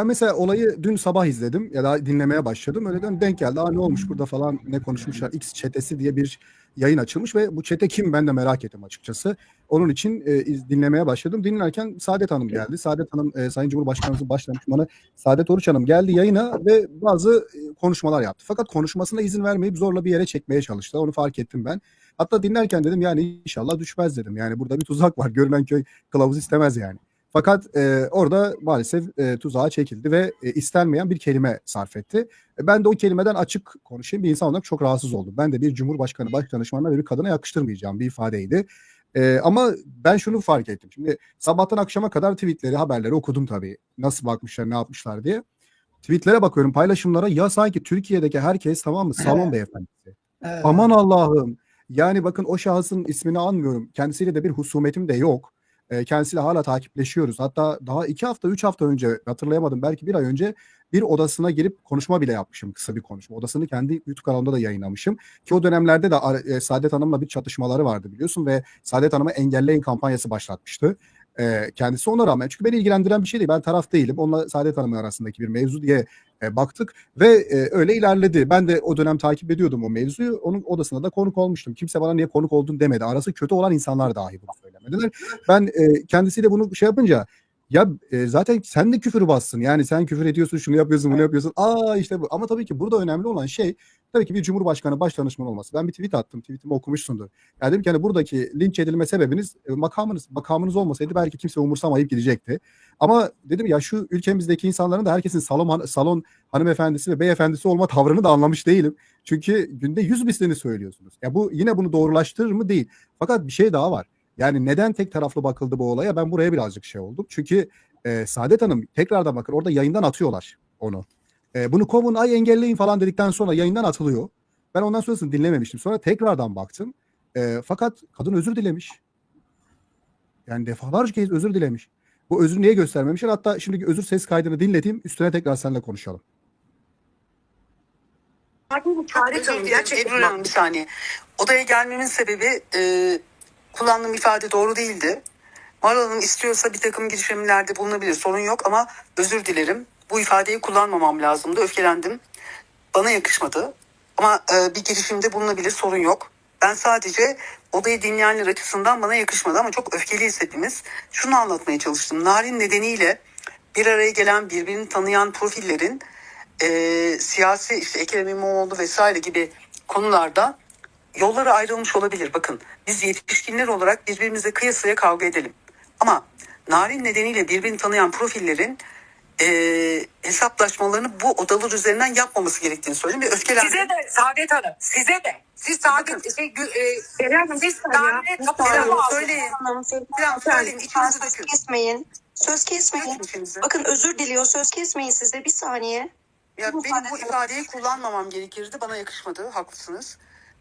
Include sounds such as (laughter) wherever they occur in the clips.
Ben mesela olayı dün sabah izledim ya da dinlemeye başladım. Öyle denk geldi. Aa ne olmuş burada falan ne konuşmuşlar. X çetesi diye bir yayın açılmış ve bu çete kim ben de merak ettim açıkçası. Onun için e, iz- dinlemeye başladım. Dinlerken Saadet Hanım geldi. Saadet Hanım e, Sayın Cumhurbaşkanımızın başdanışmanı Saadet Oruç Hanım geldi yayına ve bazı e, konuşmalar yaptı. Fakat konuşmasına izin vermeyip zorla bir yere çekmeye çalıştı. Onu fark ettim ben. Hatta dinlerken dedim yani inşallah düşmez dedim. Yani burada bir tuzak var. Görünen köy kılavuz istemez yani. Fakat e, orada maalesef e, tuzağa çekildi ve e, istenmeyen bir kelime sarf etti. E, ben de o kelimeden açık konuşayım bir insan olarak çok rahatsız oldum. Ben de bir cumhurbaşkanı başdanışmanına ve bir kadına yakıştırmayacağım bir ifadeydi. E, ama ben şunu fark ettim. Şimdi sabahtan akşama kadar tweetleri, haberleri okudum tabii. Nasıl bakmışlar, ne yapmışlar diye. Tweetlere bakıyorum, paylaşımlara ya sanki Türkiye'deki herkes tamam mı salon beyefendisi. Evet. Aman Allah'ım. Yani bakın o şahısın ismini anmıyorum. Kendisiyle de bir husumetim de yok. E, kendisiyle hala takipleşiyoruz. Hatta daha iki hafta, üç hafta önce hatırlayamadım. Belki bir ay önce bir odasına girip konuşma bile yapmışım. Kısa bir konuşma. Odasını kendi YouTube kanalımda da yayınlamışım. Ki o dönemlerde de e, Saadet Hanım'la bir çatışmaları vardı biliyorsun ve Saadet Hanım'a engelleyin kampanyası başlatmıştı. E, kendisi ona rağmen çünkü beni ilgilendiren bir şey değil. Ben taraf değilim. Onunla Saadet Hanım'ın arasındaki bir mevzu diye e, baktık ve öyle ilerledi. Ben de o dönem takip ediyordum o mevzuyu. Onun odasına da konuk olmuştum. Kimse bana niye konuk oldun demedi. Arası kötü olan insanlar dahi bunu Ben e, kendisiyle bunu şey yapınca ya e, zaten sen de küfür bassın. Yani sen küfür ediyorsun, şunu yapıyorsun, bunu yapıyorsun. Aa işte bu. Ama tabii ki burada önemli olan şey tabii ki bir cumhurbaşkanı başdanışmanı olması. Ben bir tweet attım. Tweetimi okumuşsundur. Yani dedim ki hani buradaki linç edilme sebebiniz e, makamınız. Makamınız olmasaydı belki kimse umursamayıp gidecekti. Ama dedim ya şu ülkemizdeki insanların da herkesin salon salon hanımefendisi ve beyefendisi olma tavrını da anlamış değilim. Çünkü günde yüz mislini söylüyorsunuz. Ya bu yine bunu doğrulaştırır mı değil. Fakat bir şey daha var. Yani neden tek taraflı bakıldı bu olaya? Ben buraya birazcık şey oldum. Çünkü e, Saadet Hanım tekrardan bakın orada yayından atıyorlar onu. E, bunu kovun ay engelleyin falan dedikten sonra yayından atılıyor. Ben ondan sonrasını dinlememiştim. Sonra tekrardan baktım. E, fakat kadın özür dilemiş. Yani defalarca kez özür dilemiş. Bu özrü niye göstermemişler? Hatta şimdiki özür ses kaydını dinleteyim. Üstüne tekrar seninle konuşalım. Özür dilerim. Ebru Hanım bir saniye. Odaya gelmemin sebebi e, kullandığım ifade doğru değildi. Marul Hanım istiyorsa bir takım girişimlerde bulunabilir. Sorun yok ama özür dilerim. Bu ifadeyi kullanmamam lazımdı. Öfkelendim. Bana yakışmadı. Ama e, bir girişimde bulunabilir. Sorun yok. Ben sadece odayı dinleyenler açısından bana yakışmadı ama çok öfkeliyiz hepimiz. Şunu anlatmaya çalıştım. Narin nedeniyle bir araya gelen birbirini tanıyan profillerin e, siyasi işte Ekrem İmamoğlu vesaire gibi konularda yolları ayrılmış olabilir. Bakın biz yetişkinler olarak birbirimize kıyasıya kavga edelim. Ama narin nedeniyle birbirini tanıyan profillerin e, hesaplaşmalarını bu odalar üzerinden yapmaması gerektiğini söyleyeyim. Ve öfkelendim. Size de Saadet Hanım, size de. Siz Saadet, şey, e, Seren Hanım kapıya saniye. bağlı. Söyleyin. Seren söyleyin, içinizi dökün. kesmeyin. Söz kesmeyin. Bakın özür diliyor. Söz kesmeyin siz de bir saniye. Ya benim bu ifade- ifadeyi kullanmamam gerekirdi. Bana yakışmadı. Haklısınız.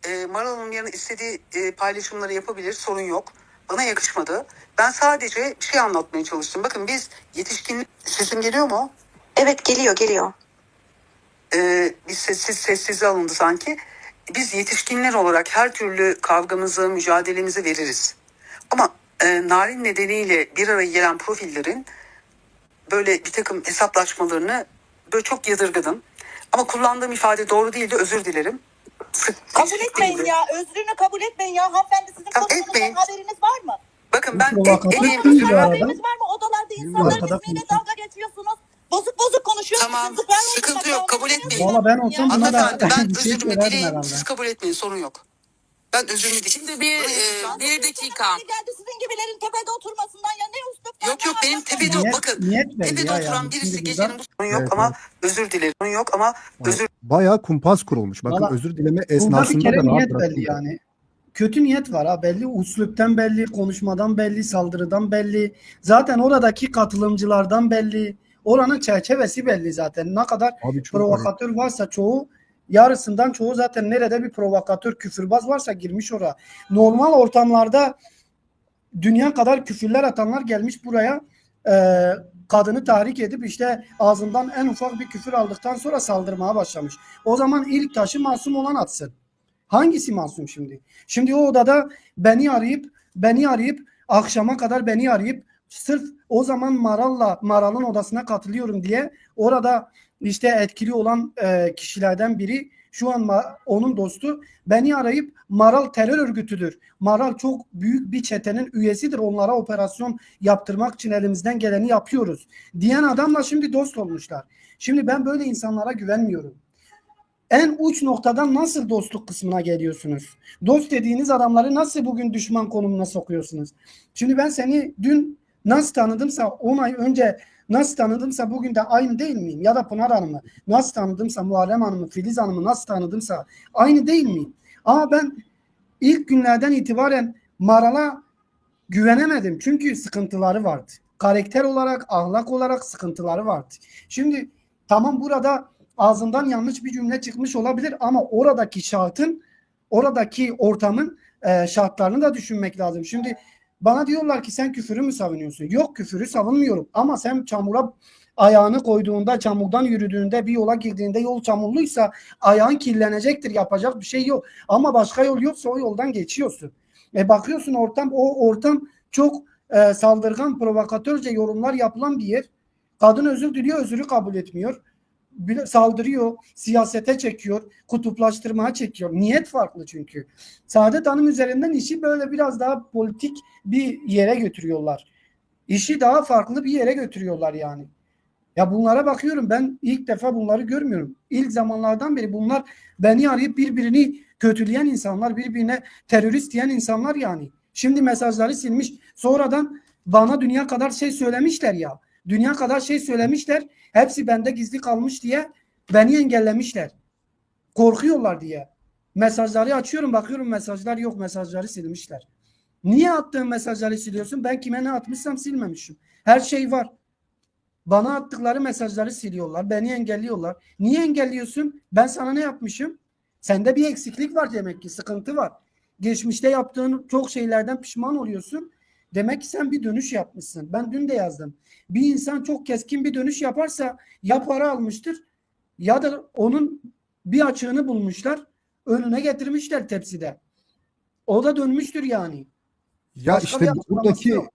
Ee, Maral Hanım yarın istediği e, paylaşımları yapabilir. Sorun yok. Bana yakışmadı. Ben sadece bir şey anlatmaya çalıştım. Bakın biz yetişkin... Sesim geliyor mu? Evet geliyor geliyor. Ee, biz sessiz sessiz alındı sanki. Biz yetişkinler olarak her türlü kavgamızı, mücadelemizi veririz. Ama e, narin nedeniyle bir araya gelen profillerin böyle bir takım hesaplaşmalarını böyle çok yadırgadım. Ama kullandığım ifade doğru değildi. Özür dilerim. Kabul etmeyin ya. Özrünü kabul etmeyin ya. Hanımefendi sizin etmeyin. haberiniz var mı? Bakın ben Bu en, iyi özür. Haberiniz var mı? Odalarda insanların arkada ismiyle konuşuyor. dalga geçiyorsunuz. Bozuk bozuk konuşuyorsunuz. Tamam, sıkıntı yok, kabul etmeyin. Valla ben olsam buna da Hanımefendi ben bir şey özürümü söylerdim dileyim. herhalde. Siz kabul etmeyin. Sorun yok. Ben özürümü dileyim. Şimdi bir, e, bir dakika. Geldi sizin gibilerin tepede oturmasından ya ne üslup Yok yok benim tepede Niyet- bakın. niyet Tepede ya oturan yani. birisi Şimdi gecenin bu sorun yok Evet, ama evet. özür dilerim. Sorun yok ama özür Bayağı kumpas kurulmuş. Bakın Valla özür dileme bir esnasında kere da rahat niyet belli bırakıldı. yani. Kötü niyet var ha belli. Uslupten belli, konuşmadan belli, saldırıdan belli. Zaten oradaki katılımcılardan belli. Oranın çerçevesi belli zaten. Ne kadar Abi çok provokatör varsa çoğu yarısından çoğu zaten nerede bir provokatör küfürbaz varsa girmiş oraya. Normal ortamlarda dünya kadar küfürler atanlar gelmiş buraya e, kadını tahrik edip işte ağzından en ufak bir küfür aldıktan sonra saldırmaya başlamış. O zaman ilk taşı masum olan atsın. Hangisi masum şimdi? Şimdi o odada beni arayıp beni arayıp akşama kadar beni arayıp sırf o zaman Maral'la Maral'ın odasına katılıyorum diye orada işte etkili olan e, kişilerden biri şu an onun dostu beni arayıp Maral terör örgütüdür. Maral çok büyük bir çetenin üyesidir. Onlara operasyon yaptırmak için elimizden geleni yapıyoruz. Diyen adamla şimdi dost olmuşlar. Şimdi ben böyle insanlara güvenmiyorum. En uç noktadan nasıl dostluk kısmına geliyorsunuz? Dost dediğiniz adamları nasıl bugün düşman konumuna sokuyorsunuz? Şimdi ben seni dün nasıl tanıdımsa 10 ay önce nasıl tanıdımsa bugün de aynı değil miyim? Ya da Pınar Hanım'ı nasıl tanıdımsa Muharrem Hanım'ı, Filiz Hanım'ı nasıl tanıdımsa aynı değil miyim? Ama ben ilk günlerden itibaren Maral'a güvenemedim. Çünkü sıkıntıları vardı. Karakter olarak, ahlak olarak sıkıntıları vardı. Şimdi tamam burada ağzından yanlış bir cümle çıkmış olabilir ama oradaki şartın, oradaki ortamın e, şartlarını da düşünmek lazım. Şimdi bana diyorlar ki sen küfürü mü savunuyorsun? Yok küfürü savunmuyorum ama sen çamura ayağını koyduğunda, çamurdan yürüdüğünde, bir yola girdiğinde yol çamurluysa ayağın kirlenecektir. Yapacak bir şey yok. Ama başka yol yoksa o yoldan geçiyorsun. E bakıyorsun ortam o ortam çok e, saldırgan, provokatörce yorumlar yapılan bir yer. Kadın özür diliyor, özürü kabul etmiyor. Saldırıyor, siyasete çekiyor, kutuplaştırmaya çekiyor. Niyet farklı çünkü. Saadet Hanım üzerinden işi böyle biraz daha politik bir yere götürüyorlar. İşi daha farklı bir yere götürüyorlar yani. Ya bunlara bakıyorum ben ilk defa bunları görmüyorum. İlk zamanlardan beri bunlar beni arayıp birbirini kötüleyen insanlar, birbirine terörist diyen insanlar yani. Şimdi mesajları silmiş. Sonradan bana dünya kadar şey söylemişler ya. Dünya kadar şey söylemişler. Hepsi bende gizli kalmış diye beni engellemişler. Korkuyorlar diye. Mesajları açıyorum bakıyorum mesajlar yok mesajları silmişler. Niye attığın mesajları siliyorsun? Ben kime ne atmışsam silmemişim. Her şey var. Bana attıkları mesajları siliyorlar. Beni engelliyorlar. Niye engelliyorsun? Ben sana ne yapmışım? Sende bir eksiklik var demek ki. Sıkıntı var. Geçmişte yaptığın çok şeylerden pişman oluyorsun. Demek ki sen bir dönüş yapmışsın. Ben dün de yazdım. Bir insan çok keskin bir dönüş yaparsa ya para almıştır ya da onun bir açığını bulmuşlar. Önüne getirmişler tepside. O da dönmüştür yani. Ya Başka işte buradaki yok.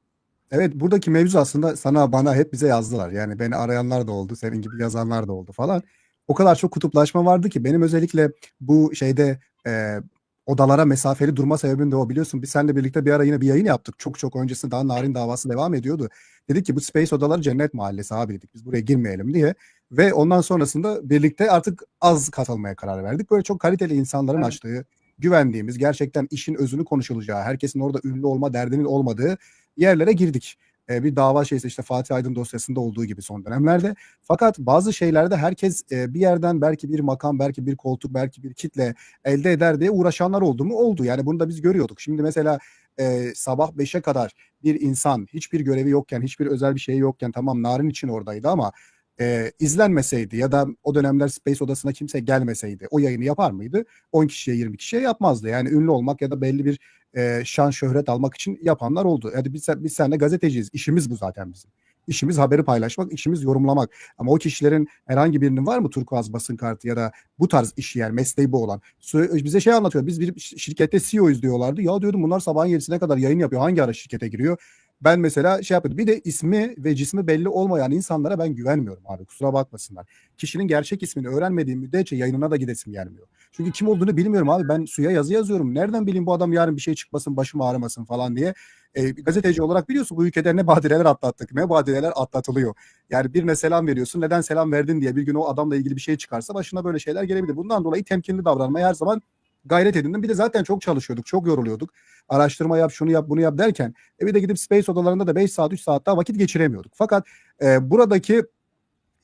evet buradaki mevzu aslında sana bana hep bize yazdılar. Yani beni arayanlar da oldu, senin gibi yazanlar da oldu falan. O kadar çok kutuplaşma vardı ki benim özellikle bu şeyde e, odalara mesafeli durma sebebim de o biliyorsun. Biz seninle birlikte bir ara yine bir yayın yaptık. Çok çok öncesinde daha Narin davası devam ediyordu. Dedik ki bu Space odaları cennet mahallesi abi dedik. Biz buraya girmeyelim diye. Ve ondan sonrasında birlikte artık az katılmaya karar verdik. Böyle çok kaliteli insanların Evet. açtığı, güvendiğimiz, gerçekten işin özünü konuşulacağı, herkesin orada ünlü olma derdinin olmadığı yerlere girdik. E, bir dava şeysi işte Fatih Aydın dosyasında olduğu gibi son dönemlerde. Fakat bazı şeylerde herkes e, bir yerden belki bir makam, belki bir koltuk, belki bir kitle elde eder diye uğraşanlar oldu mu? Oldu. Yani bunu da biz görüyorduk. Şimdi mesela e, sabah 5'e kadar bir insan hiçbir görevi yokken, hiçbir özel bir şey yokken tamam Narin için oradaydı ama e, izlenmeseydi ya da o dönemler Space odasına kimse gelmeseydi o yayını yapar mıydı? 10 kişiye 20 kişiye yapmazdı. Yani ünlü olmak ya da belli bir e, şan şöhret almak için yapanlar oldu. Yani biz, biz seninle gazeteciyiz. İşimiz bu zaten bizim. İşimiz haberi paylaşmak, işimiz yorumlamak. Ama o kişilerin herhangi birinin var mı turkuaz basın kartı ya da bu tarz işi yani mesleği bu olan? Sö- Bize şey anlatıyor. Biz bir şirkette CEO'yuz diyorlardı. Ya diyordum bunlar sabahın 7'sine kadar yayın yapıyor. Hangi ara şirkete giriyor? Ben mesela şey yapıyordum. Bir de ismi ve cismi belli olmayan insanlara ben güvenmiyorum abi. Kusura bakmasınlar. Kişinin gerçek ismini öğrenmediğim müddetçe yayınına da gidesim gelmiyor. Çünkü kim olduğunu bilmiyorum abi. Ben suya yazı yazıyorum. Nereden bileyim bu adam yarın bir şey çıkmasın, başım ağrımasın falan diye. E, gazeteci olarak biliyorsun bu ülkede ne badireler atlattık, ne badireler atlatılıyor. Yani birine selam veriyorsun. Neden selam verdin diye bir gün o adamla ilgili bir şey çıkarsa başına böyle şeyler gelebilir. Bundan dolayı temkinli davranmaya her zaman gayret edindim. Bir de zaten çok çalışıyorduk, çok yoruluyorduk. Araştırma yap, şunu yap, bunu yap derken e bir de gidip Space odalarında da 5 saat, 3 saat daha vakit geçiremiyorduk. Fakat e, buradaki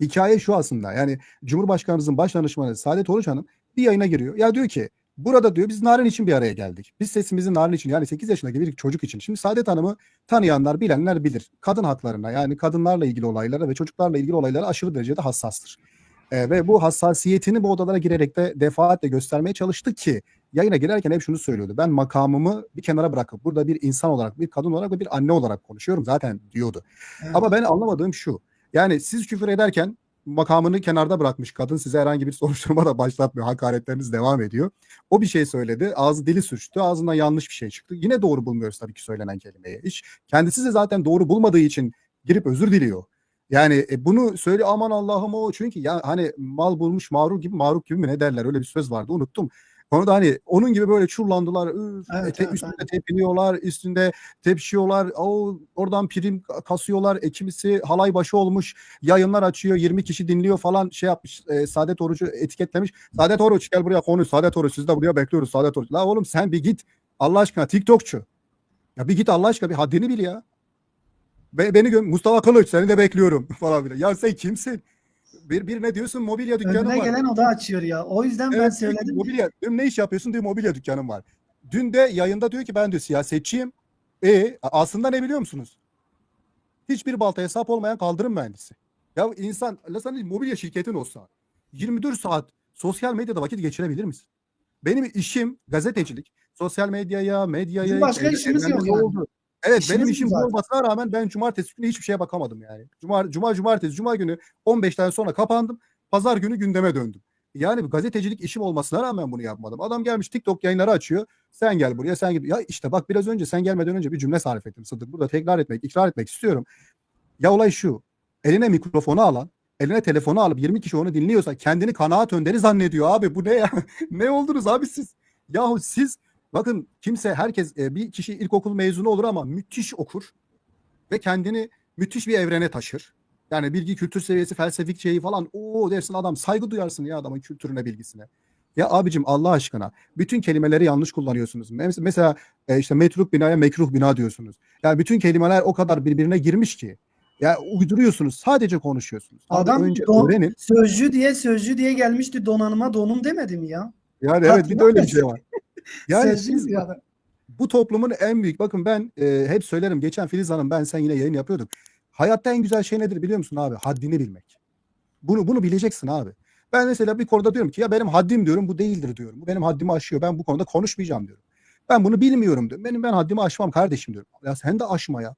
hikaye şu aslında. Yani Cumhurbaşkanımızın baş danışmanı Saadet Oruç Hanım bir yayına giriyor. Ya diyor ki burada diyor biz Narin için bir araya geldik. Biz sesimizi Narin için yani 8 yaşındaki bir çocuk için. Şimdi Saadet Hanım'ı tanıyanlar, bilenler bilir. Kadın haklarına yani kadınlarla ilgili olaylara ve çocuklarla ilgili olaylara aşırı derecede hassastır. E, ve bu hassasiyetini bu odalara girerek de defaatle göstermeye çalıştı ki yayına girerken hep şunu söylüyordu. Ben makamımı bir kenara bırakıp burada bir insan olarak, bir kadın olarak ve bir anne olarak konuşuyorum zaten diyordu. Evet. Ama ben anlamadığım şu. Yani siz küfür ederken makamını kenarda bırakmış kadın size herhangi bir (laughs) soruşturma da başlatmıyor. Hakaretleriniz devam ediyor. O bir şey söyledi. Ağzı dili sürçtü. Ağzından yanlış bir şey çıktı. Yine doğru bulmuyoruz tabii ki söylenen kelimeyi. Hiç kendisi de zaten doğru bulmadığı için girip özür diliyor. Yani e, bunu söyle aman Allah'ım o çünkü ya hani mal bulmuş mağrur gibi mağrur gibi mi ne derler öyle bir söz vardı unuttum. Onu da hani onun gibi böyle çullandılar. Üf, Evet, te- evet, üstünde aynen. tepiniyorlar, üstünde tepişiyorlar. O oradan prim kasıyorlar. E, kimisi halay başı olmuş. Yayınlar açıyor. 20 kişi dinliyor falan şey yapmış. E, Saadet Oruç'u etiketlemiş. Saadet Oruç gel buraya konuş. Saadet Oruç siz de buraya bekliyoruz. Saadet Oruç. La oğlum sen bir git. Allah aşkına TikTokçu. Ya bir git Allah aşkına bir haddini bil ya. Be- beni gö- Mustafa Kılıç seni de bekliyorum (laughs) falan bile. Ya sen kimsin? Bir, bir ne diyorsun mobilya dükkanı Önüne var. gelen oda açıyor ya. O yüzden ben Evet, söyledim. Mobilya. Diyorum ne iş yapıyorsun diyor mobilya dükkanım var. Dün de yayında diyor ki ben diyor siyasetçiyim. E aslında ne biliyor musunuz? Hiçbir baltaya sap olmayan kaldırım mühendisi. Ya insan la sana mobilya şirketin olsa 24 saat sosyal medyada vakit geçirebilir misin? Benim işim gazetecilik. Sosyal medyaya, medyaya Bizim başka evren- işimiz yok yani. oldu? Evet İşimiz benim işim bu zaten. olmasına rağmen ben cumartesi günü hiçbir şeye bakamadım yani. Cuma, cuma cumartesi, cuma günü 15'ten sonra kapandım. Pazar günü gündeme döndüm. Yani gazetecilik işim olmasına rağmen bunu yapmadım. Adam gelmiş TikTok yayınları açıyor. Sen gel buraya sen git. Ya işte bak biraz önce sen gelmeden önce bir cümle sarf ettim Sıddık. Burada tekrar etmek, ikrar etmek istiyorum. Ya olay şu. Eline mikrofonu alan, eline telefonu alıp 20 kişi onu dinliyorsa kendini kanaat önderi zannediyor abi. Bu ne ya? (laughs) ne oldunuz abi siz? Yahu siz bakın kimse herkes e, bir kişi ilkokul mezunu olur ama müthiş okur ve kendini müthiş bir evrene taşır. Yani bilgi kültür seviyesi felsefik şeyi falan o dersin adam saygı duyarsın ya adamın kültürüne bilgisine. Ya abicim Allah aşkına bütün kelimeleri yanlış kullanıyorsunuz. Mes- Mesela e, işte metruk binaya mekruh bina diyorsunuz. Yani bütün kelimeler o kadar birbirine girmiş ki. Ya uyduruyorsunuz sadece konuşuyorsunuz. Abi Adam önce don- öğrenin. Sözcü diye sözcü diye gelmişti donanıma donum demedi mi ya? Yani evet bir de öyle bir şey var. Yani adam. bu toplumun en büyük bakın ben e, hep söylerim geçen Filiz Hanım ben sen yine yayın yapıyorduk. Hayatta en güzel şey nedir biliyor musun abi? Haddini bilmek. Bunu bunu bileceksin abi. Ben mesela bir konuda diyorum ki ya benim haddim diyorum bu değildir diyorum. Bu benim haddimi aşıyor. Ben bu konuda konuşmayacağım diyorum. Ben bunu bilmiyorum diyorum. Benim ben haddimi aşmam kardeşim diyorum. Ya sen de aşma ya.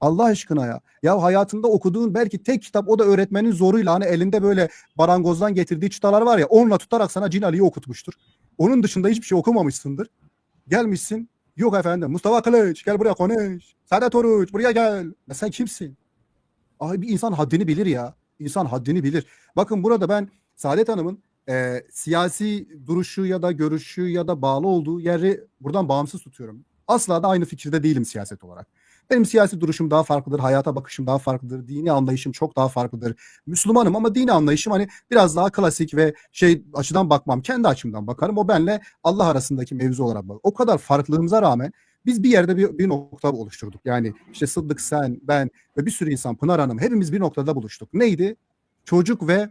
Allah aşkına ya. Ya hayatında okuduğun belki tek kitap o da öğretmenin zoruyla hani elinde böyle barangozdan getirdiği çıtalar var ya onunla tutarak sana Cin Ali'yi okutmuştur. Onun dışında hiçbir şey okumamışsındır. Gelmişsin Yok efendim Mustafa Kılıç gel buraya konuş. Saadet Oruç buraya gel. Ya sen kimsin? Ay bir insan haddini bilir ya. İnsan haddini bilir. Bakın burada ben Saadet Hanım'ın e, siyasi duruşu ya da görüşü ya da bağlı olduğu yeri buradan bağımsız tutuyorum. Asla da aynı fikirde değilim siyaset olarak. Benim siyasi duruşum daha farklıdır, hayata bakışım daha farklıdır, dini anlayışım çok daha farklıdır. Müslümanım ama dini anlayışım hani biraz daha klasik ve şey açıdan bakmam, kendi açımdan bakarım. O benle Allah arasındaki mevzu olarak bak. O kadar farklılığımıza rağmen biz bir yerde bir, bir nokta oluşturduk. Yani işte Sıddık sen, ben ve bir sürü insan, Pınar Hanım hepimiz bir noktada buluştuk. Neydi? Çocuk ve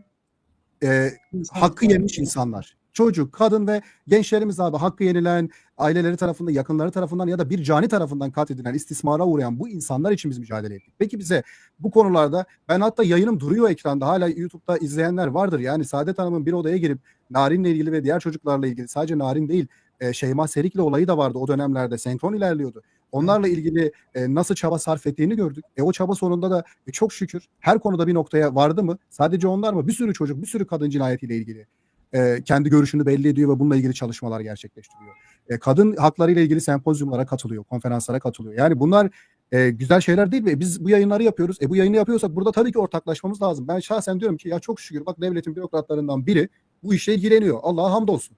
e, hakkı yenmiş insanlar. Çocuk, kadın ve gençlerimiz abi hakkı yenilen, aileleri tarafından, yakınları tarafından ya da bir cani tarafından katledilen, istismara uğrayan bu insanlar için biz mücadele ettik. Peki bize bu konularda ben hatta yayınım duruyor ekranda hala YouTube'da izleyenler vardır. Yani Saadet Hanım'ın bir odaya girip Narin'le ilgili ve diğer çocuklarla ilgili sadece Narin değil e, Şeyma Serik'le olayı da vardı o dönemlerde senkron ilerliyordu. Onlarla ilgili e, nasıl çaba sarf ettiğini gördük. E, o çaba sonunda da e, çok şükür her konuda bir noktaya vardı mı? Sadece onlar mı? Bir sürü çocuk, bir sürü kadın cinayetiyle ilgili e, kendi görüşünü belli ediyor ve bununla ilgili çalışmalar gerçekleştiriyor. E, kadın hakları ile ilgili sempozyumlara katılıyor, konferanslara katılıyor. Yani bunlar e, güzel şeyler değil mi? E, Biz bu yayınları yapıyoruz. E bu yayını yapıyorsak burada tabii ki ortaklaşmamız lazım. Ben şahsen diyorum ki ya çok şükür bak devletin bürokratlarından biri bu işle ilgileniyor. Allah'a hamdolsun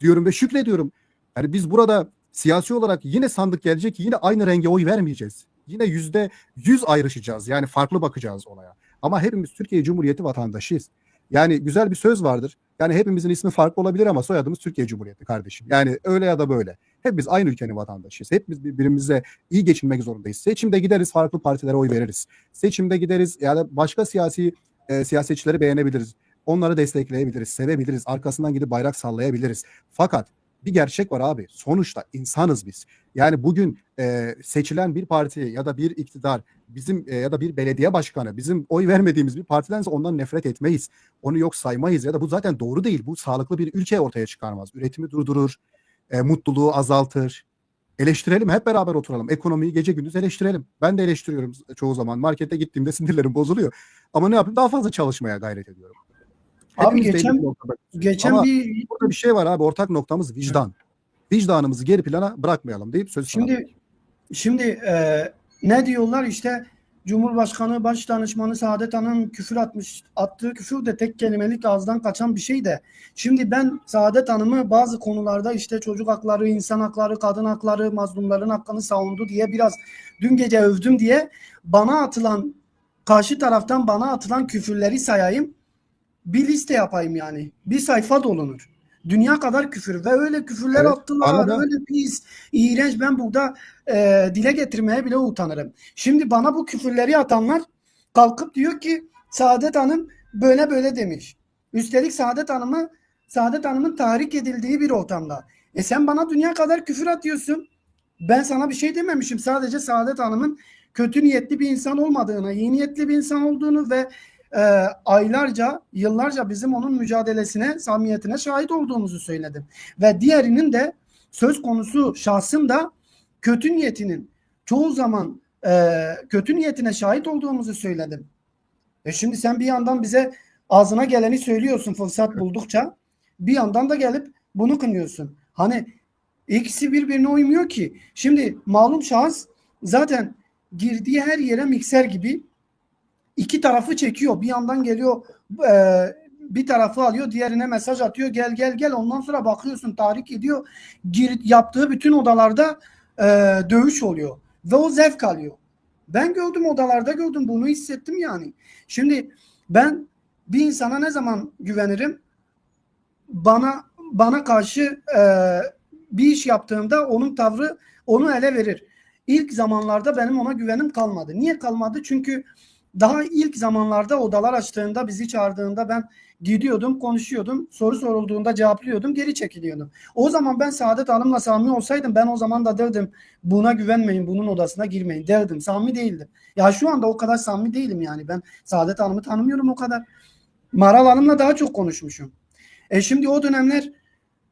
diyorum ve şükrediyorum. Yani biz burada siyasi olarak yine sandık gelecek yine aynı renge oy vermeyeceğiz. Yine yüzde yüz ayrışacağız. Yani farklı bakacağız olaya. Ama hepimiz Türkiye Cumhuriyeti vatandaşıyız. Yani güzel bir söz vardır. Yani hepimizin ismi farklı olabilir ama soyadımız Türkiye Cumhuriyeti kardeşim. Yani öyle ya da böyle. Hepimiz aynı ülkenin vatandaşıyız. Hepimiz birbirimize iyi geçinmek zorundayız. Seçimde gideriz farklı partilere oy veririz. Seçimde gideriz ya da başka siyasi e, siyasetçileri beğenebiliriz. Onları destekleyebiliriz, sevebiliriz. Arkasından gidip bayrak sallayabiliriz. Fakat bir gerçek var abi. Sonuçta insanız biz. Yani bugün e, seçilen bir parti ya da bir iktidar bizim e, ya da bir belediye başkanı bizim oy vermediğimiz bir partidense ondan nefret etmeyiz. Onu yok saymayız ya da bu zaten doğru değil. Bu sağlıklı bir ülke ortaya çıkarmaz. Üretimi durdurur, e, mutluluğu azaltır. Eleştirelim hep beraber oturalım. Ekonomiyi gece gündüz eleştirelim. Ben de eleştiriyorum çoğu zaman. Markete gittiğimde sinirlerim bozuluyor. Ama ne yapayım? Daha fazla çalışmaya gayret ediyorum. Abi Hepimiz geçen- bir. Geçen Ama bir Burada bir şey var abi. Ortak noktamız vicdan. Vicdanımızı geri plana bırakmayalım deyip söz sana Şimdi şimdi e, ne diyorlar işte Cumhurbaşkanı Başdanışmanı Saadet Hanım küfür atmış. Attığı küfür de tek kelimelik ağızdan kaçan bir şey de. Şimdi ben Saadet Hanım'ı bazı konularda işte çocuk hakları, insan hakları, kadın hakları, mazlumların hakkını savundu diye biraz dün gece övdüm diye bana atılan karşı taraftan bana atılan küfürleri sayayım. Bir liste yapayım yani. Bir sayfa dolunur. Dünya kadar küfür ve öyle küfürler Evet, attılar. da- Öyle pis, iğrenç. Ben burada e, dile getirmeye bile utanırım. Şimdi bana bu küfürleri atanlar kalkıp diyor ki Saadet Hanım böyle böyle demiş. Üstelik Saadet Hanım'ı Saadet Hanım'ın tahrik edildiği bir ortamda. E sen bana dünya kadar küfür atıyorsun. Ben sana bir şey dememişim. Sadece Saadet Hanım'ın kötü niyetli bir insan olmadığını, iyi niyetli bir insan olduğunu ve e, aylarca, yıllarca bizim onun mücadelesine, samimiyetine şahit olduğumuzu söyledim. Ve diğerinin de söz konusu şahsın da kötü niyetinin çoğu zaman e, kötü niyetine şahit olduğumuzu söyledim. E şimdi sen bir yandan bize ağzına geleni söylüyorsun fırsat buldukça. Bir yandan da gelip bunu kınıyorsun. Hani ikisi birbirine uymuyor ki. Şimdi malum şahıs zaten girdiği her yere mikser gibi iki tarafı çekiyor. Bir yandan geliyor e, bir tarafı alıyor diğerine mesaj atıyor gel gel gel ondan sonra bakıyorsun tahrik ediyor gir, yaptığı bütün odalarda e, dövüş oluyor ve o zevk alıyor. Ben gördüm odalarda gördüm bunu hissettim yani. Şimdi ben bir insana ne zaman güvenirim? Bana bana karşı e, bir iş yaptığımda onun tavrı onu ele verir. İlk zamanlarda benim ona güvenim kalmadı. Niye kalmadı? Çünkü daha ilk zamanlarda odalar açtığında bizi çağırdığında ben gidiyordum, konuşuyordum. Soru sorulduğunda cevaplıyordum, geri çekiliyordum. O zaman ben Saadet Hanım'la samimi olsaydım ben o zaman da derdim buna güvenmeyin, bunun odasına girmeyin derdim. Samimi değildim. Ya şu anda o kadar samimi değilim yani. Ben Saadet Hanım'ı tanımıyorum o kadar. Maral Hanım'la daha çok konuşmuşum. E şimdi o dönemler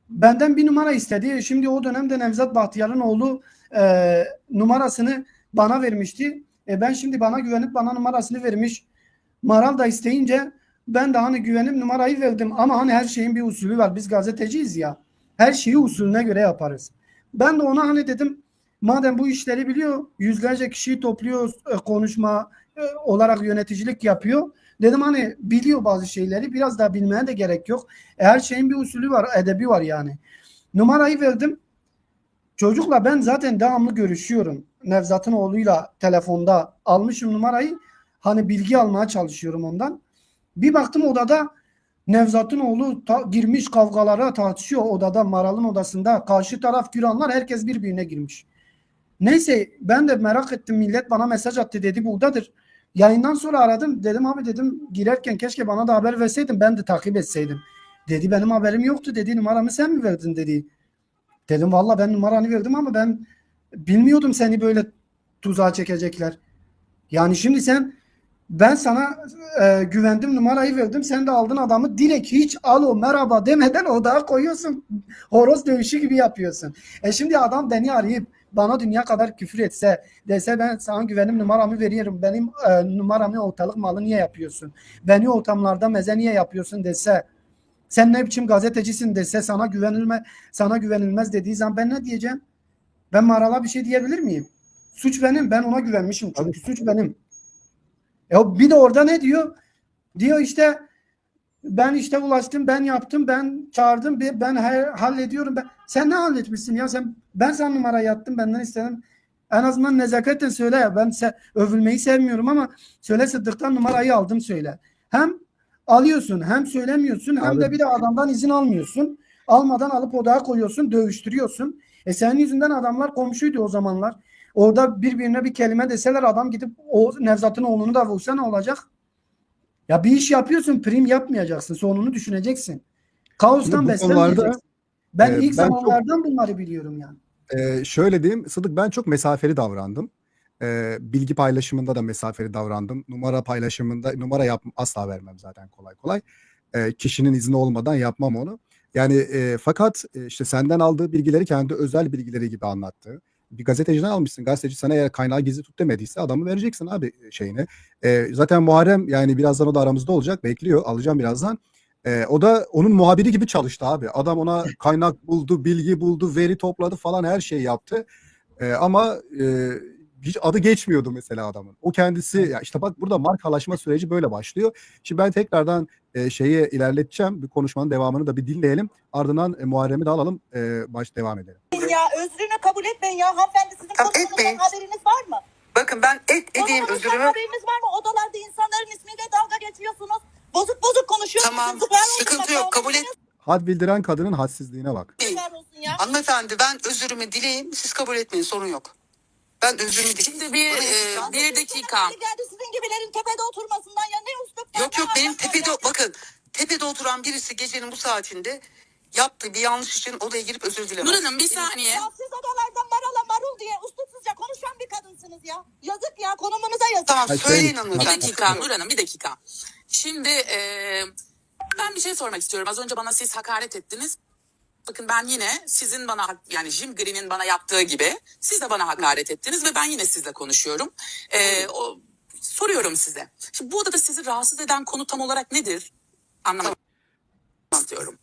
benden bir numara istedi. E Şimdi o dönemde Nevzat Bahtiyar'ın oğlu e, numarasını bana vermişti. E ben şimdi bana güvenip bana numarasını vermiş. Maral da isteyince ben de hani güvenip numarayı verdim. Ama hani her şeyin bir usulü var. Biz gazeteciyiz ya. Her şeyi usulüne göre yaparız. Ben de ona hani dedim madem bu işleri biliyor yüzlerce kişiyi topluyor e, konuşma e, olarak yöneticilik yapıyor. Dedim hani biliyor bazı şeyleri biraz daha bilmeye de gerek yok. E, her şeyin bir usulü var edebi var yani. Numarayı verdim. Çocukla ben zaten devamlı görüşüyorum. Nevzat'ın oğluyla telefonda almışım numarayı. Hani bilgi almaya çalışıyorum ondan. Bir baktım odada Nevzat'ın oğlu ta- girmiş kavgalara tartışıyor odada Maral'ın odasında. Karşı taraf güranlar herkes birbirine girmiş. Neyse ben de merak ettim millet bana mesaj attı dedi buradadır. Yayından sonra aradım dedim abi dedim girerken keşke bana da haber verseydin ben de takip etseydim. Dedi benim haberim yoktu dedi numaramı sen mi verdin dedi. Dedim valla ben numaranı verdim ama ben bilmiyordum seni böyle tuzağa çekecekler. Yani şimdi sen ben sana e, güvendim numarayı verdim sen de aldın adamı direkt hiç alo merhaba demeden odaya koyuyorsun. Horoz dövüşü gibi yapıyorsun. E şimdi adam beni arayıp bana dünya kadar küfür etse dese ben sana güvenim numaramı veriyorum benim e, numaramı ortalık malı niye yapıyorsun? Beni ortamlarda meze niye yapıyorsun dese sen ne biçim gazetecisin dese sana güvenilme sana güvenilmez dediği zaman ben ne diyeceğim? Ben Maral'a bir şey diyebilir miyim? Suç benim. Ben ona güvenmişim çünkü suç benim. E bir de orada ne diyor? Diyor işte ben işte ulaştım, ben yaptım, ben çağırdım, ben- hallediyorum. Ben, sen ne halletmişsin ya? Sen ben sana numarayı attım, benden istedim. En azından nezaketen söyle ya. Ben se, övülmeyi sevmiyorum ama söyle Sıddık'tan numarayı aldım söyle. Hem alıyorsun, hem söylemiyorsun, hem Abi- de bir de adamdan izin almıyorsun. Almadan alıp odaya koyuyorsun, dövüştürüyorsun. E senin yüzünden adamlar komşuydu o zamanlar. Orada birbirine bir kelime deseler adam gidip o Nevzat'ın oğlunu da vursa ne olacak? Ya bir iş yapıyorsun prim yapmayacaksın. Sonunu düşüneceksin. Kaostan beslenmeyeceksin. Ben e, ilk ben çok- zamanlardan bunları biliyorum yani. Ee, şöyle diyeyim Sıdık ben çok mesafeli davrandım. Ee, bilgi paylaşımında da mesafeli davrandım. Numara paylaşımında numara yap asla vermem zaten kolay kolay. Ee, kişinin izni olmadan yapmam onu. Yani e, fakat e, işte senden aldığı bilgileri kendi özel bilgileri gibi anlattı. Bir gazeteciden almışsın. Gazeteci sana eğer kaynağı gizli tut demediyse adamı vereceksin abi şeyini. E, zaten Muharrem yani birazdan o da aramızda olacak. Bekliyor. Alacağım birazdan. E, o da onun muhabiri gibi çalıştı abi. Adam ona kaynak buldu, bilgi buldu, veri topladı falan her şeyi yaptı. E, ama e, hiç adı geçmiyordu mesela adamın. O kendisi ya işte bak burada markalaşma süreci böyle başlıyor. Şimdi ben tekrardan e, şeyi ilerleteceğim. Bir konuşmanın devamını da bir dinleyelim. Ardından e, Muharrem'i de alalım. E, baş devam edelim. Ya özrünü kabul etmeyin ya hanımefendi sizin etmeyin. haberiniz var mı? Bakın ben et edeyim Konumunuzdan özürümü. haberiniz var mı? Odalarda insanların ismiyle dalga geçiyorsunuz. Bozuk bozuk konuşuyorsunuz. Tamam Yazıklar olsun sıkıntı yok kabul et. Had bildiren kadının hadsizliğine bak. Yazıklar olsun ya. Hanımefendi ben özürümü dileyim siz kabul etmeyin sorun yok. Ben özürümü dileyim. Şimdi bir, e, bir dakika. Geldi sizin gibilerin tepede oturmasından ya ne üslup Yok yok benim tepede bakın tepede oturan birisi gecenin bu saatinde yaptığı bir yanlış için odaya girip özür dilemez. Nur Hanım bir saniye. Ya siz odalarda marala marul diye ustutsuzca konuşan bir kadınsınız ya. Yazık ya konumunuza yazık. Tamam Hayır, söyleyin söyleyin. Bir dakika Nur Hanım bir dakika. Şimdi e, ben bir şey sormak istiyorum. Az önce bana siz hakaret ettiniz. Bakın ben yine sizin bana yani Jim Green'in bana yaptığı gibi siz de bana hakaret ettiniz ve ben yine sizle konuşuyorum. E, o, soruyorum size. Şimdi bu odada sizi rahatsız eden konu tam olarak nedir? Anlamak istiyorum.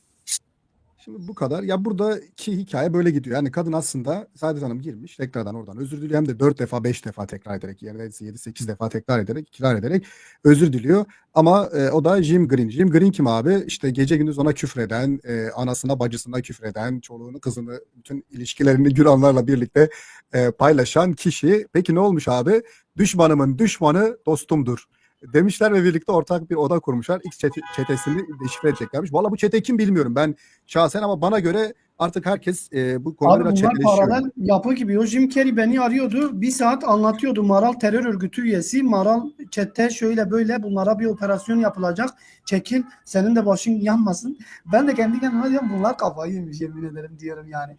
Şimdi bu kadar. Ya buradaki hikaye böyle gidiyor. Yani kadın aslında Saadet Hanım girmiş tekrardan oradan özür diliyor. Hem de 4 defa 5 defa tekrar ederek yani 7-8 defa tekrar ederek ikrar ederek özür diliyor. Ama e, o da Jim Green. Jim Green kim abi? İşte gece gündüz ona küfreden, e, anasına bacısına küfreden, çoluğunu kızını bütün ilişkilerini Güranlarla birlikte e, paylaşan kişi. Peki ne olmuş abi? Düşmanımın düşmanı dostumdur demişler ve birlikte ortak bir oda kurmuşlar. X çete- çetesini deşifre edeceklermiş. Valla bu çete kim bilmiyorum ben şahsen ama bana göre artık herkes e, bu konuda Abi bunlar paralel yapı gibi. O Jim Carrey beni arıyordu. Bir saat anlatıyordu. Maral terör örgütü üyesi. Maral çete şöyle böyle bunlara bir operasyon yapılacak. Çekil senin de başın yanmasın. Ben de kendi kendime diyorum bunlar kafayı yemiş yemin ederim diyorum yani.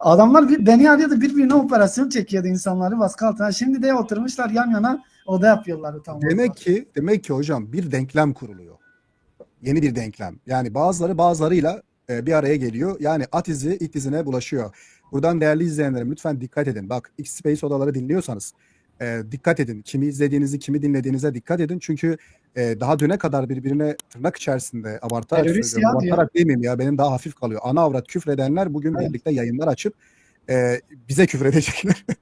Adamlar bir, beni arıyordu birbirine operasyon çekiyordu insanları baskı altına. Şimdi de oturmuşlar yan yana oda yapıyorlar tam Demek orada. ki demek ki hocam bir denklem kuruluyor. Yeni bir denklem. Yani bazıları bazılarıyla e, bir araya geliyor. Yani at izi it izine bulaşıyor. Buradan değerli izleyenlerim lütfen dikkat edin. Bak X Space odaları dinliyorsanız e, dikkat edin. Kimi izlediğinizi, kimi dinlediğinize dikkat edin. Çünkü e, daha düne kadar birbirine tırnak içerisinde abartarak Terörist söylüyorum. Abartarak değil miyim ya? Benim daha hafif kalıyor. Ana avrat küfredenler bugün Evet. birlikte yayınlar açıp e, bize küfredecekler. (laughs)